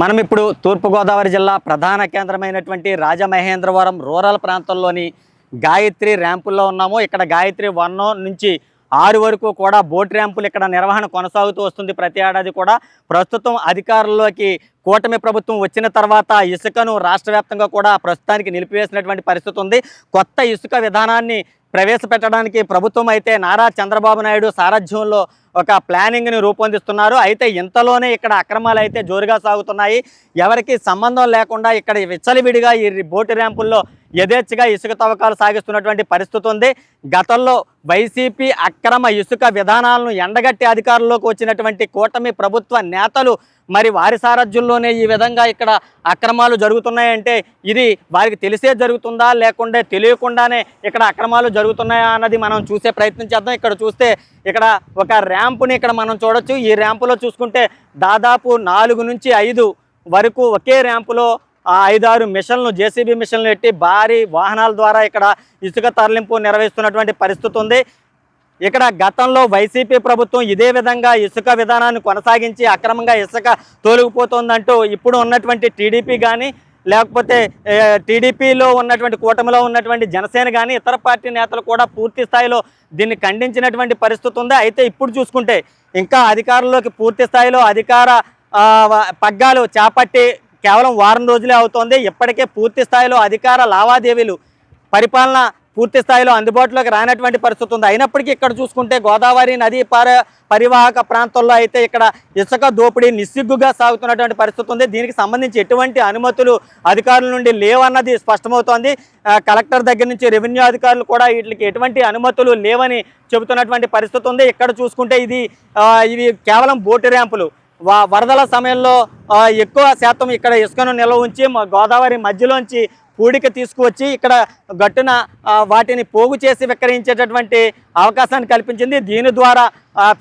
మనం ఇప్పుడు తూర్పుగోదావరి జిల్లా ప్రధాన కేంద్రమైనటువంటి రాజమహేంద్రవరం రూరల్ ప్రాంతంలోని గాయత్రి ర్యాంపుల్లో ఉన్నాము. ఇక్కడ గాయత్రి వన్ నుంచి ఆరు వరకు కూడా బోట్ ర్యాంపులు ఇక్కడ నిర్వహణ కొనసాగుతూ వస్తుంది. ప్రతి ఏడాది కూడా ప్రస్తుతం అధికారంలోకి కూటమి ప్రభుత్వం వచ్చిన తర్వాత ఇసుకను రాష్ట్ర వ్యాప్తంగా కూడా ప్రస్తుతానికి నిలిపివేసినటువంటి పరిస్థితి ఉంది. కొత్త ఇసుక విధానాన్ని ప్రవేశపెట్టడానికి ప్రభుత్వం అయితే నారా చంద్రబాబు నాయుడు సారథ్యంలో ఒక ప్లానింగ్ని రూపొందిస్తున్నారు. అయితే ఇంతలోనే ఇక్కడ అక్రమాలు అయితే జోరుగా సాగుతున్నాయి. ఎవరికి సంబంధం లేకుండా ఇక్కడ విచ్చలవిడిగా ఈ బోటు ర్యాంపుల్లో యథేచ్ఛగా ఇసుక తవ్వకాలు సాగిస్తున్నటువంటి పరిస్థితి ఉంది. గతంలో వైసీపీ అక్రమ ఇసుక విధానాలను ఎండగట్టి అధికారంలోకి వచ్చినటువంటి కూటమి ప్రభుత్వ నేతలు మరి వారి సారథ్యంలోనే ఈ విధంగా ఇక్కడ అక్రమాలు జరుగుతున్నాయంటే ఇది వారికి తెలిసే జరుగుతుందా? లేకుంటే తెలియకుండానే ఇక్కడ అక్రమాలు జరుగుతున్నాయా? అన్నది మనం చూసే ప్రయత్నం చేద్దాం. ఇక్కడ చూస్తే ఇక్కడ ఒక ర్యాంపుని ఇక్కడ మనం చూడొచ్చు. ఈ ర్యాంపులో చూసుకుంటే దాదాపు నాలుగు నుంచి ఐదు వరకు ఒకే ర్యాంపులో ఐదారు మిషన్లు జేసీబీ మిషన్లు పెట్టి భారీ వాహనాల ద్వారా ఇక్కడ ఇసుక తరలింపు నిర్వహిస్తున్నటువంటి పరిస్థితి ఉంది. ఇక్కడ గతంలో వైసీపీ ప్రభుత్వం ఇదే విధంగా ఇసుక విధానాన్ని కొనసాగించి అక్రమంగా ఇసుక తోలుకుపోతుందంటూ ఇప్పుడు ఉన్నటువంటి టీడీపీ కానీ లేకపోతే టీడీపీలో ఉన్నటువంటి కూటమిలో ఉన్నటువంటి జనసేన కానీ ఇతర పార్టీ నేతలు కూడా పూర్తి స్థాయిలో దీన్ని ఖండించినటువంటి పరిస్థితి ఉంది. అయితే ఇప్పుడు చూసుకుంటే ఇంకా అధికారంలోకి పూర్తి స్థాయిలో అధికార పగ్గాలు చేపట్టి కేవలం వారం రోజులే అవుతోంది. ఇప్పటికే పూర్తి స్థాయిలో అధికార లావాదేవీలు పరిపాలన పూర్తి స్థాయిలో అందుబాటులోకి రానటువంటి పరిస్థితి ఉంది. అయినప్పటికీ ఇక్కడ చూసుకుంటే గోదావరి నది పార పరివాహక ప్రాంతంలో అయితే ఇక్కడ ఇసుక దోపిడీ నిస్సిగ్గుగా సాగుతున్నటువంటి పరిస్థితి ఉంది. దీనికి సంబంధించి ఎటువంటి అనుమతులు అధికారుల నుండి లేవన్నది స్పష్టమవుతోంది. కలెక్టర్ దగ్గర నుంచి రెవెన్యూ అధికారులు కూడా వీటికి ఎటువంటి అనుమతులు లేవని చెబుతున్నటువంటి పరిస్థితి ఉంది. ఇక్కడ చూసుకుంటే ఇది ఇది ఇవి కేవలం బోటు ర్యాంపులు. వరదల సమయంలో ఎక్కువ శాతం ఇక్కడ ఇసుకను నిల్వ ఉంచి గోదావరి మధ్యలోంచి పూడిక తీసుకువచ్చి ఇక్కడ గట్టున వాటిని పోగు చేసి విక్రయించేటటువంటి అవకాశాన్ని కల్పించింది. దీని ద్వారా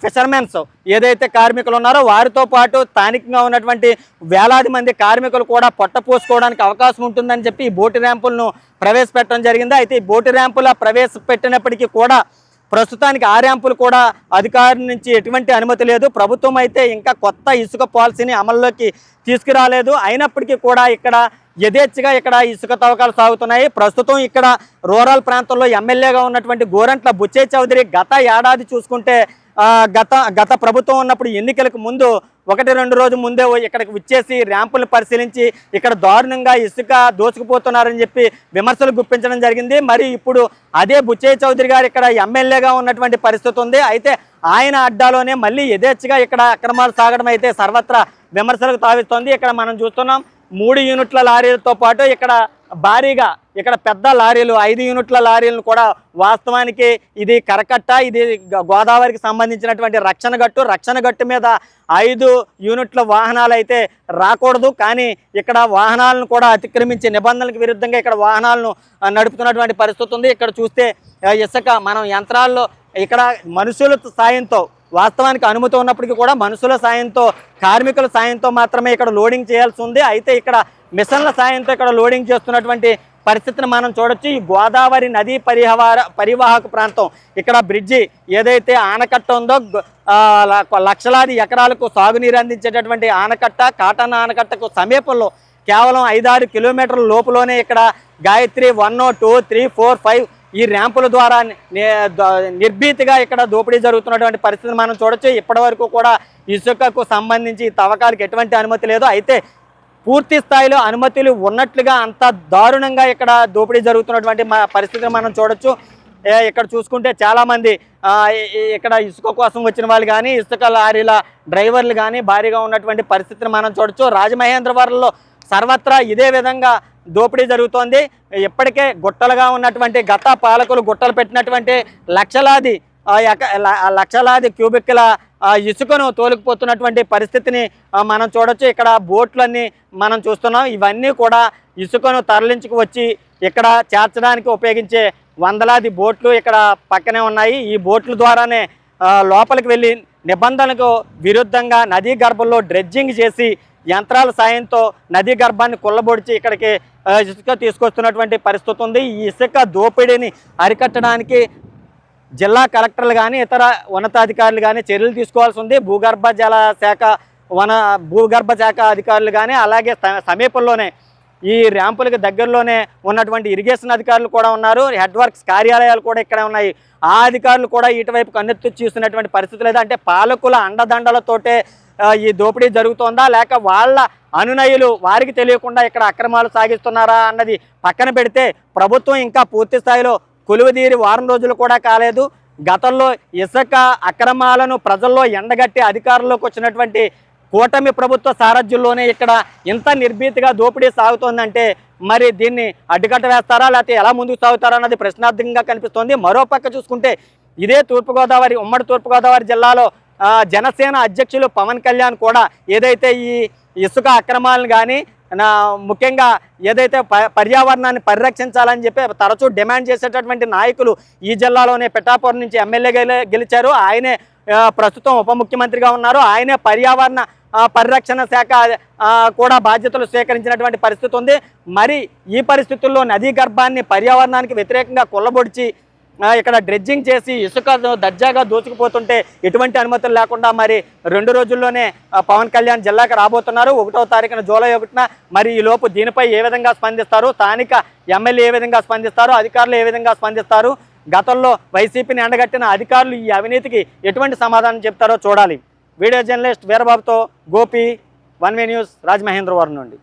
ఫిషర్మెన్స్ ఏదైతే కార్మికులు ఉన్నారో వారితో పాటు స్థానికంగా ఉన్నటువంటి వేలాది మంది కార్మికులు కూడా పొట్ట పోసుకోవడానికి అవకాశం ఉంటుందని చెప్పి ఈ బోటు ర్యాంపులను ప్రవేశపెట్టడం జరిగింది. అయితే ఈ బోటు ర్యాంపుల ప్రవేశపెట్టినప్పటికీ కూడా ప్రస్తుతానికి ఆ ర్యాంపులు కూడా అధికారి నుంచి ఎటువంటి అనుమతి లేదు. ప్రభుత్వం అయితే ఇంకా కొత్త ఇసుక పాలసీని అమల్లోకి తీసుకురాలేదు. అయినప్పటికీ కూడా ఇక్కడ యథేచ్ఛగా ఇక్కడ ఇసుక తవ్వకాలు సాగుతున్నాయి. ప్రస్తుతం ఇక్కడ రూరల్ ప్రాంతంలో ఎమ్మెల్యేగా ఉన్నటువంటి గోరంట్ల బుచ్చే చౌదరి గత ఏడాది చూసుకుంటే గత గత ప్రభుత్వం ఉన్నప్పుడు ఎన్నికలకు ముందు ఒకటి రెండు రోజు ముందే ఇక్కడికి విచ్చేసి ర్యాంపులు పరిశీలించి ఇక్కడ దారుణంగా ఇసుక దోసుకుపోతున్నారని చెప్పి విమర్శలు గుప్పించడం జరిగింది. మరి ఇప్పుడు అదే బుచ్చయ్య చౌదరి గారు ఇక్కడ ఎమ్మెల్యేగా ఉన్నటువంటి పరిస్థితి ఉంది. అయితే ఆయన అడ్డాలోనే మళ్ళీ యథేచ్ఛగా ఇక్కడ అక్రమాలు సాగడం అయితే సర్వత్రా విమర్శలకు తావిస్తోంది. ఇక్కడ మనం చూస్తున్నాం మూడు యూనిట్ల లారీలతో పాటు ఇక్కడ భారీగా ఇక్కడ పెద్ద లారీలు ఐదు యూనిట్ల లారీలను కూడా వాస్తవానికి ఇది కరకట్ట ఇది గ- గోదావరికి సంబంధించినటువంటి రక్షణ గట్టు. రక్షణ గట్టు మీద ఐదు యూనిట్ల వాహనాలు అయితే రాకూడదు. కానీ ఇక్కడ వాహనాలను కూడా అతిక్రమించే నిబంధనలకు విరుద్ధంగా ఇక్కడ వాహనాలను నడుపుతున్నటువంటి పరిస్థితి ఉంది. ఇక్కడ చూస్తే ఇసుక మనం యంత్రాల్లో ఇక్కడ మనుషుల సాయంతో వాస్తవానికి అనుమతి ఉన్నప్పటికీ కూడా మనుషుల సాయంతో కార్మికుల సాయంతో మాత్రమే ఇక్కడ లోడింగ్ చేయాల్సి ఉంది. అయితే ఇక్కడ మిషన్ల సాయంతో ఇక్కడ లోడింగ్ చేస్తున్నటువంటి పరిస్థితిని మనం చూడొచ్చు. ఈ గోదావరి నదీ పరిహవార పరివాహక ప్రాంతం ఇక్కడ బ్రిడ్జి ఏదైతే ఆనకట్ట ఉందో లక్షలాది ఎకరాలకు సాగునీరు అందించేటటువంటి ఆనకట్ట కాటన్ ఆనకట్టకు సమీపంలో కేవలం ఐదారు కిలోమీటర్ల లోపులోనే ఇక్కడ Gayatri one two three four five ఈ ర్యాంపుల ద్వారా నిర్భీతిగా ఇక్కడ దోపిడీ జరుగుతున్నటువంటి పరిస్థితిని మనం చూడొచ్చు. ఇప్పటి వరకు కూడా ఇసుకకు సంబంధించి తవ్వకాలకు ఎటువంటి అనుమతి లేదు. అయితే పూర్తి స్థాయిలో అనుమతులు ఉన్నట్లుగా అంత దారుణంగా ఇక్కడ దోపిడీ జరుగుతున్నటువంటి పరిస్థితిని మనం చూడొచ్చు. ఇక్కడ చూసుకుంటే చాలామంది ఇక్కడ ఇసుక కోసం వచ్చిన వాళ్ళు కానీ ఇసుక లారీల డ్రైవర్లు కానీ భారీగా ఉన్నటువంటి పరిస్థితిని మనం చూడొచ్చు. రాజమహేంద్రవరంలో సర్వత్రా ఇదే విధంగా దోపిడీ జరుగుతోంది. ఇప్పటికే గుట్టలుగా ఉన్నటువంటి గత పాలకులు గుట్టలు పెట్టినటువంటి లక్షలాది ఎక- ల- లక్షలాది క్యూబిక్ల ఇసుకను తోలుకుపోతున్నటువంటి పరిస్థితిని మనం చూడొచ్చు. ఇక్కడ బోట్లన్నీ మనం చూస్తున్నాం. ఇవన్నీ కూడా ఇసుకను తరలించుకు వచ్చి ఇక్కడ చేర్చడానికి ఉపయోగించే వందలాది బోట్లు ఇక్కడ పక్కనే ఉన్నాయి. ఈ బోట్ల ద్వారానే లోపలికి వెళ్ళి నిబంధనలకు విరుద్ధంగా నదీ గర్భంలో డ్రెడ్జింగ్ చేసి యంత్రాల సాయంతో నదీ గర్భాన్ని కుల్లబొడిచి ఇక్కడికి ఇసుక తీసుకొస్తున్నటువంటి పరిస్థితి ఉంది. ఈ ఇసుక దోపిడీని అరికట్టడానికి జిల్లా కలెక్టర్లు కానీ ఇతర ఉన్నతాధికారులు కానీ చర్యలు తీసుకోవాల్సి ఉంది. భూగర్భ జల శాఖ వన భూగర్భ శాఖ అధికారులు కానీ అలాగే స- సమీపంలోనే ఈ ర్యాంపులకు దగ్గరలోనే ఉన్నటువంటి ఇరిగేషన్ అధికారులు కూడా ఉన్నారు. హెడ్ వర్క్స్ కార్యాలయాలు కూడా ఇక్కడే ఉన్నాయి. ఆ అధికారులు కూడా ఇటువైపు కన్నెత్తు చూస్తున్నటువంటి పరిస్థితి లేదు. అంటే పాలకుల అండదండలతోటే ఈ దోపిడీ జరుగుతోందా? లేక వాళ్ళ అనునయులు వారికి తెలియకుండా ఇక్కడ అక్రమాలు సాగిస్తున్నారా అన్నది పక్కన పెడితే ప్రభుత్వం ఇంకా పూర్తి స్థాయిలో కొలువుదీరి వారం రోజులు కూడా కాలేదు. గతంలో ఇసుక అక్రమాలను ప్రజల్లో ఎండగట్టి అధికారంలోకి వచ్చినటువంటి కూటమి ప్రభుత్వ సారథ్యంలోనే ఇక్కడ ఇంత నిర్భీతిగా దోపిడీ సాగుతోందంటే మరి దీన్ని అడ్డుకట్ట వేస్తారా? లేకపోతే ఎలా ముందుకు సాగుతారా అన్నది ప్రశ్నార్థకంగా కనిపిస్తోంది. మరోపక్క చూసుకుంటే ఇదే తూర్పుగోదావరి ఉమ్మడి తూర్పుగోదావరి జిల్లాలో జనసేన అధ్యక్షులు పవన్ కళ్యాణ్ కూడా ఏదైతే ఈ ఇసుక అక్రమాలను కానీ నా ముఖ్యంగా ఏదైతే ప- పర్యావరణాన్ని పరిరక్షించాలని చెప్పి తరచూ డిమాండ్ చేసేటటువంటి నాయకులు ఈ జిల్లాలోనే పెట్టాపురం నుంచి ఎమ్మెల్యేగా గెలిచారు. ఆయనే ప్రస్తుతం ఉప ముఖ్యమంత్రిగా ఉన్నారు. ఆయనే పర్యావరణ పరిరక్షణ శాఖ కూడా బాధ్యతలు స్వీకరించినటువంటి పరిస్థితి ఉంది. మరి ఈ పరిస్థితుల్లో నదీ గర్భాన్ని పర్యావరణానికి వ్యతిరేకంగా కొల్లబొడిచి ఇక్కడ డ్రెడ్జింగ్ చేసి ఇసుక దర్జాగా దోచుకుపోతుంటే ఎటువంటి అనుమతులు లేకుండా మరి రెండు రోజుల్లోనే పవన్ కళ్యాణ్ జిల్లాకి రాబోతున్నారు. ఒకటో తారీఖున జూలై ఒకటిన మరి ఈ లోపు దీనిపై ఏ విధంగా స్పందిస్తారు? స్థానిక ఎమ్మెల్యే ఏ విధంగా స్పందిస్తారు? అధికారులు ఏ విధంగా స్పందిస్తారు? గతంలో వైసీపీని ఎండగట్టిన అధికారులు ఈ అవినీతికి ఎటువంటి సమాధానం చెప్తారో చూడాలి. Video journalist వీరబాబుతో Gopi one way news Rajamahendravaram నుండి.